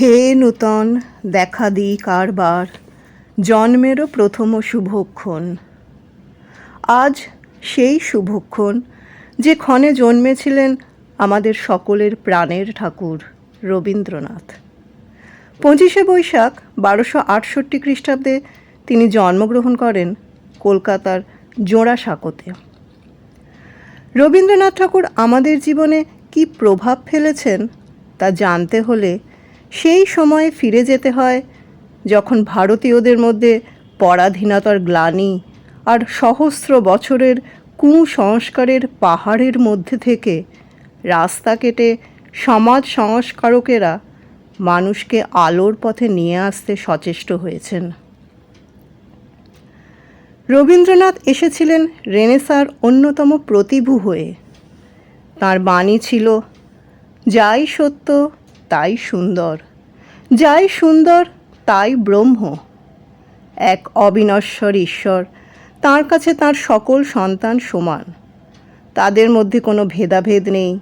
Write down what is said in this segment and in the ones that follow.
হে নূতন, দেখা দিই কারবার, জন্মেরও প্রথম শুভক্ষণ। আজ সেই শুভক্ষণ যে ক্ষণে জন্মেছিলেন আমাদের সকলের প্রাণের ঠাকুর রবীন্দ্রনাথ। পঁচিশে বৈশাখ বারোশো আটষট্টি খ্রিস্টাব্দে তিনি জন্মগ্রহণ করেন কলকাতার জোড়াসাঁকোতে। রবীন্দ্রনাথ ঠাকুর আমাদের জীবনে কি প্রভাব ফেলেছেন তা জানতে হলে সেই সময়ে ফিরে যেতে হয়, যখন ভারতীয়দের মধ্যে পরাধীনতার গ্লানি আর সহস্র বছরের কুসংস্কারের পাহাড়ের মধ্যে থেকে রাস্তা কেটে সমাজ সংস্কারকেরা মানুষকে আলোর পথে নিয়ে আসতে সচেষ্ট হয়েছেন। রবীন্দ্রনাথ এসেছিলেন রেনেসার অন্যতম প্রতিভু হয়ে। তার বাণী ছিল, যাই সত্য তাই সুন্দর। যাই সুন্দর, তাই ব্রহ্ম। এক অবিনশ্বর ঈশ্বর, তার কাছে তার সকল সন্তান সমান। তাদের মধ্যে কোনো ভেদাভেদ নেই,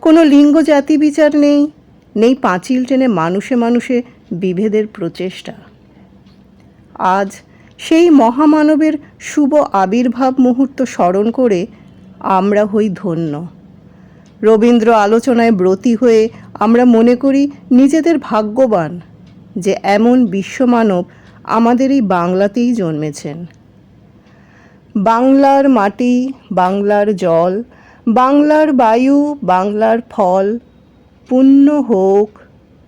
কোনো লিঙ্গ জাতি বিচার নেই নেই পাঁচিল টেনে মানুষে মানুষে বিভেদের প্রচেষ্টা। আজ সেই মহামানবের শুভ আবির্ভাব মুহূর্ত স্মরণ করে আমরা হই ধন্য। রবীন্দ্র আলোচনায় ব্রতী হয়ে আমরা মনে করি নিজেদের ভাগ্যবান যে এমন বিশ্বমানব আমাদের এই বাংলাতেই জন্মেছেন। বাংলার মাটি, বাংলার জল, বাংলার বায়ু, বাংলার ফল, পুণ্য হোক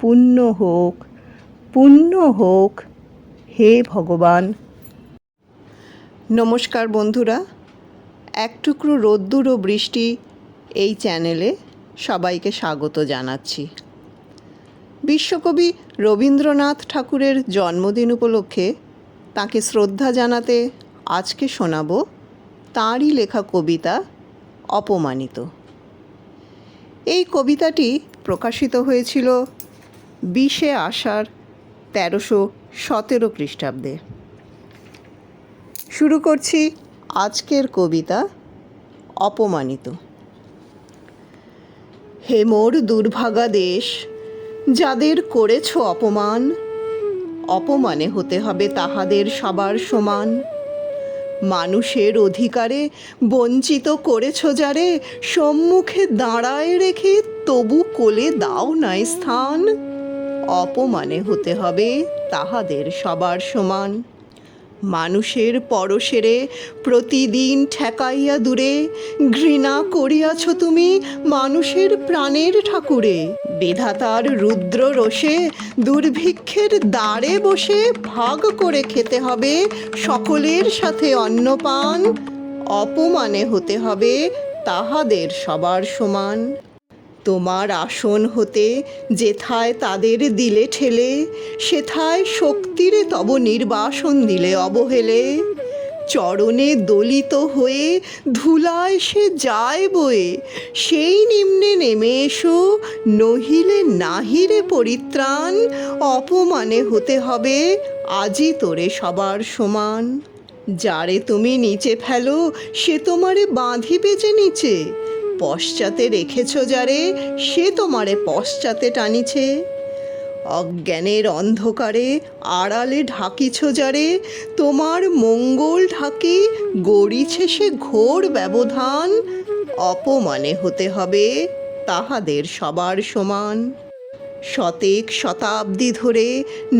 পুণ্য হোক পুণ্য হোক, হে ভগবান। নমস্কার বন্ধুরা, এক টুকরো রোদ্দুর ও বৃষ্টি এই চ্যানেলে সবাইকে স্বাগত জানাচ্ছি। বিশ্বকবি রবীন্দ্রনাথ ঠাকুরের জন্মদিন উপলক্ষে তাকে শ্রদ্ধা জানাতে আজকে শোনাব তাঁরই লেখা কবিতা অপমানিত। এই কবিতাটি প্রকাশিত হয়েছিল বিশে আষাঢ় তেরোশো সতেরো খ্রিস্টাব্দে। শুরু করছি আজকের কবিতা অপমানিত। হে মোর দুর্ভাগা দেশ, যাদের করেছ অপমান, অপমানে হতে হবে তাহাদের সবার সমান। মানুষের অধিকারে বঞ্চিত করেছ যারে, সম্মুখে দাঁড়ায় রেখে তবু কোলে দাও নাই স্থান। অপমানে হতে হবে তাহাদের সবার সমান। মানুষের পরশেরে প্রতিদিন ঠেকাইয়া দূরে, ঘৃণা করিয়াছ তুমি মানুষের প্রাণের ঠাকুরে। বিধাতার রুদ্র রোষে দুর্ভিক্ষের দ্বারে বসে ভাগ করে খেতে হবে সকলের সাথে অন্নপান। অপমানে হতে হবে তাহাদের সবার সমান। তোমার আসন হতে যেথায় তাদের দিলে ঠেলে, সেথায় শক্তিরে তব নির্বাসন দিলে অবহেলে। চরণে দলিত হয়ে ধুলায় সে যায় বয়ে, সেই নিম্নে নেমে এসো, নহিলে নাহিরে পরিত্রাণ, অপমানে হতে হবে, আজি তোরে সবার সমান। যারে তুমি নিচে ফেলো, সে তোমারে বাঁধিবে যে নিচে পশ্চাতে রেখেছ যারে, সে তোমারে পশ্চাতে টানিছে। অজ্ঞানের অন্ধকারে আড়ালে ঢাকিছ যারে, তোমার মঙ্গল ঢাকি গড়িছে সে ঘোর ব্যবধান। অপমানে হতে হবে তাহাদের সবার সমান। শতেক শতাব্দী ধরে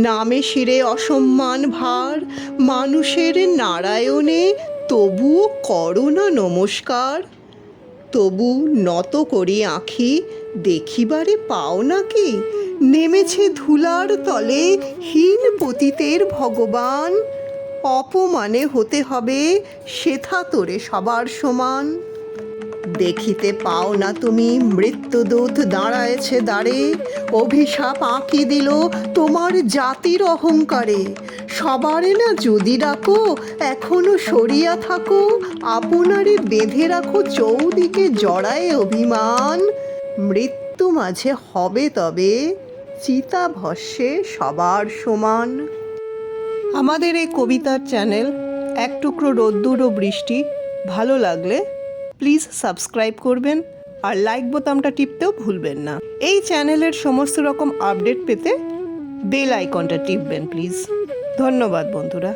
নামে শিরে অসম্মান ভার, মানুষের নারায়ণে তবুও করো না নমস্কার। তবু নত করি আঁখি দেখিবারে পাও নাকি? নেমেছে ধুলার তলে হীন পতিতের ভগবান। অপমানে হতে হবে সেথা তোরে সবার সমান। দেখিতে পাও না তুমি। মৃত্যুদূত দাঁড়ায়েছে দাঁড়ে অভিশাপ আঁকি দিল তোমার জাতির অহংকারে। সবারে না যদি ডাকো, এখনও সরিয়া থাকো। আপনারে বেঁধে রাখো চৌদিকে জড়ায় অভিমান। মৃত্যু মাঝে হবে তবে চিতা ভস্যে সবার সমান। আমাদের এই কবিতার চ্যানেল এক টুকরো রোদ্দুর ও বৃষ্টি, ভালো লাগলে প্লিজ সাবস্ক্রাইব করবেন আর লাইক বোতামটা টিপতেও ভুলবেন না। এই চ্যানেলের সমস্ত রকম আপডেট পেতে বেল আইকনটা টিপবেন প্লিজ ধন্যবাদ, বন্ধুরা।